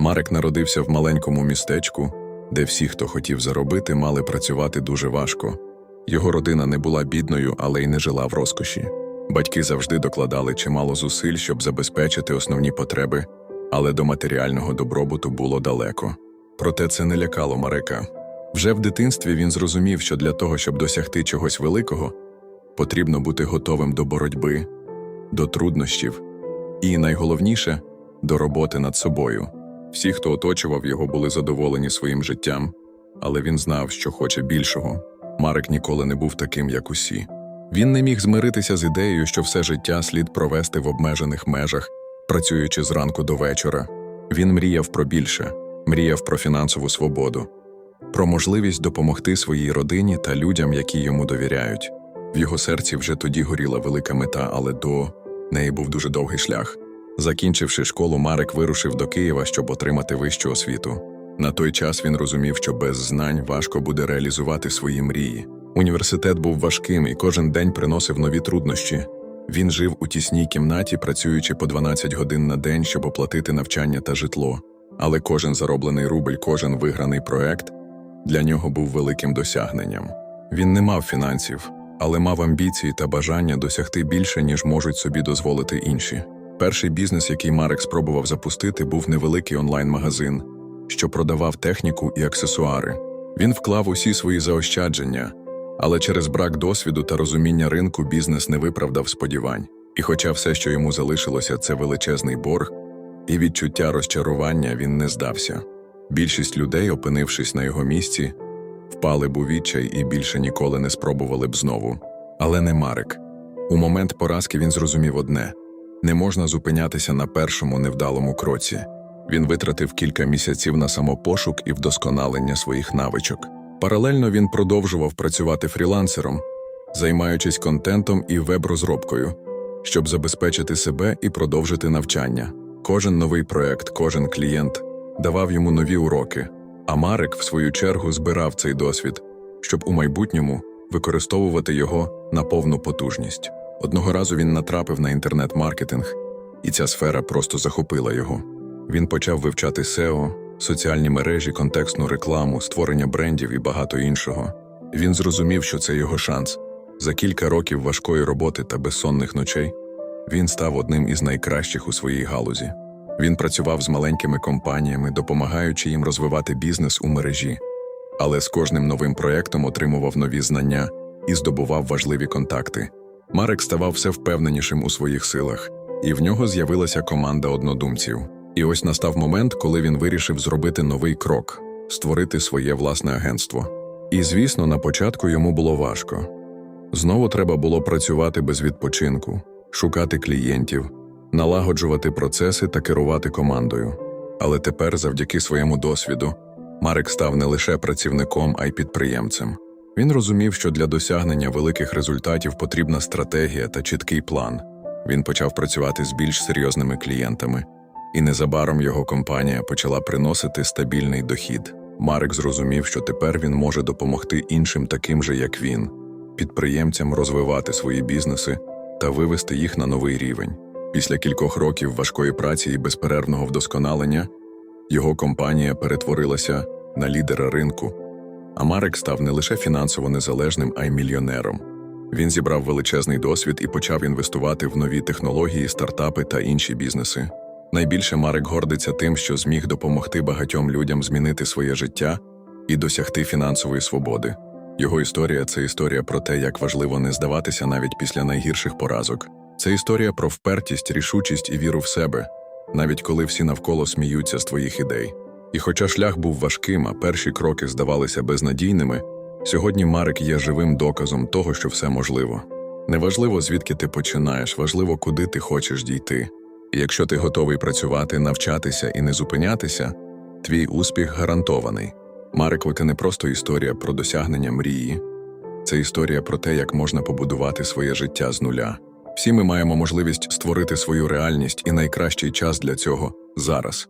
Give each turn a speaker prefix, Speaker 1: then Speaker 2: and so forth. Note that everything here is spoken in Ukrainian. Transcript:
Speaker 1: Марек народився в маленькому містечку, де всі, хто хотів заробити, мали працювати дуже важко. Його родина не була бідною, але й не жила в розкоші. Батьки завжди докладали чимало зусиль, щоб забезпечити основні потреби, але до матеріального добробуту було далеко. Проте це не лякало Марека. Вже в дитинстві він зрозумів, що для того, щоб досягти чогось великого, потрібно бути готовим до боротьби, до труднощів і, найголовніше, до роботи над собою. Всі, хто оточував його, були задоволені своїм життям, але він знав, що хоче більшого. Марек ніколи не був таким, як усі. Він не міг змиритися з ідеєю, що все життя слід провести в обмежених межах, працюючи зранку до вечора. Він мріяв про більше, мріяв про фінансову свободу, про можливість допомогти своїй родині та людям, які йому довіряють. В його серці вже тоді горіла велика мета, але до неї був дуже довгий шлях. Закінчивши школу, Марек вирушив до Києва, щоб отримати вищу освіту. На той час він розумів, що без знань важко буде реалізувати свої мрії. Університет був важким і кожен день приносив нові труднощі. Він жив у тісній кімнаті, працюючи по 12 годин на день, щоб оплатити навчання та житло. Але кожен зароблений рубль, кожен виграний проект для нього був великим досягненням. Він не мав фінансів, але мав амбіції та бажання досягти більше, ніж можуть собі дозволити інші. Перший бізнес, який Марек спробував запустити, був невеликий онлайн-магазин, що продавав техніку і аксесуари. Він вклав усі свої заощадження, але через брак досвіду та розуміння ринку бізнес не виправдав сподівань. І хоча все, що йому залишилося, це величезний борг і відчуття розчарування, він не здався. Більшість людей, опинившись на його місці, впали б у відчай і більше ніколи не спробували б знову. Але не Марек. У момент поразки він зрозумів одне не можна зупинятися на першому невдалому кроці. Він витратив кілька місяців на самопошук і вдосконалення своїх навичок. Паралельно він продовжував працювати фрілансером, займаючись контентом і веб-розробкою, щоб забезпечити себе і продовжити навчання. Кожен новий проект, кожен клієнт давав йому нові уроки, а Марек, в свою чергу, збирав цей досвід, щоб у майбутньому використовувати його на повну потужність. Одного разу він натрапив на інтернет-маркетинг, і ця сфера просто захопила його. Він почав вивчати SEO, соціальні мережі, контекстну рекламу, створення брендів і багато іншого. Він зрозумів, що це його шанс. За кілька років важкої роботи та безсонних ночей він став одним із найкращих у своїй галузі. Він працював з маленькими компаніями, допомагаючи їм розвивати бізнес у мережі, але з кожним новим проєктом отримував нові знання і здобував важливі контакти. Марек ставав все впевненішим у своїх силах, і в нього з'явилася команда однодумців. І ось настав момент, коли він вирішив зробити новий крок створити своє власне агентство. І, звісно, на початку йому було важко. Знову треба було працювати без відпочинку, шукати клієнтів, налагоджувати процеси та керувати командою. Але тепер, завдяки своєму досвіду, Марек став не лише працівником, а й підприємцем. Він розумів, що для досягнення великих результатів потрібна стратегія та чіткий план. Він почав працювати з більш серйозними клієнтами, і незабаром його компанія почала приносити стабільний дохід. Марек зрозумів, що тепер він може допомогти іншим таким же, як він, підприємцям розвивати свої бізнеси та вивести їх на новий рівень. Після кількох років важкої праці і безперервного вдосконалення його компанія перетворилася на лідера ринку, а Марек став не лише фінансово незалежним, а й мільйонером. Він зібрав величезний досвід і почав інвестувати в нові технології, стартапи та інші бізнеси. Найбільше Марек гордиться тим, що зміг допомогти багатьом людям змінити своє життя і досягти фінансової свободи. Його історія це історія про те, як важливо не здаватися навіть після найгірших поразок. Це історія про впертість, рішучість і віру в себе, навіть коли всі навколо сміються з твоїх ідей. І хоча шлях був важким, а перші кроки здавалися безнадійними, сьогодні Марек є живим доказом того, що все можливо. Неважливо, звідки ти починаєш, важливо, куди ти хочеш дійти. І якщо ти готовий працювати, навчатися і не зупинятися, твій успіх гарантований. Марек, це не просто історія про досягнення мрії, це історія про те, як можна побудувати своє життя з нуля. Всі ми маємо можливість створити свою реальність, і найкращий час для цього зараз.